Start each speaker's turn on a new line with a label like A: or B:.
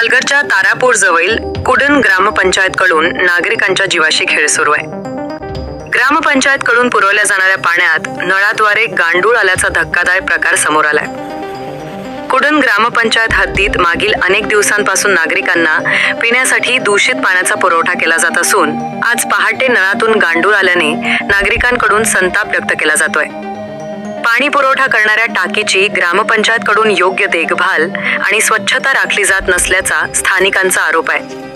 A: पालघरच्या तारापूर जवळील कुडन ग्रामपंचायतकडून नागरिकांच्या जीवाशी खेळ सुरू आहे. ग्रामपंचायतकडून पुरवल्या जाणाऱ्या पाण्यात नळाद्वारे गांडूळ आल्याचा धक्कादायक प्रकार समोर आलाय. कुडन ग्रामपंचायत हद्दीत मागील अनेक दिवसांपासून नागरिकांना पिण्यासाठी दूषित पाण्याचा पुरवठा केला जात असून आज पहाटे नळातून गांडूळ आल्याने नागरिकांकडून संताप व्यक्त केला जातोय. पाणी पुरवठा करणाऱ्या टाकीची ग्रामपंचायतकडून योग्य देखभाल आणि स्वच्छता राखली जात नसल्याचा स्थानिकांचा आरोप आहे.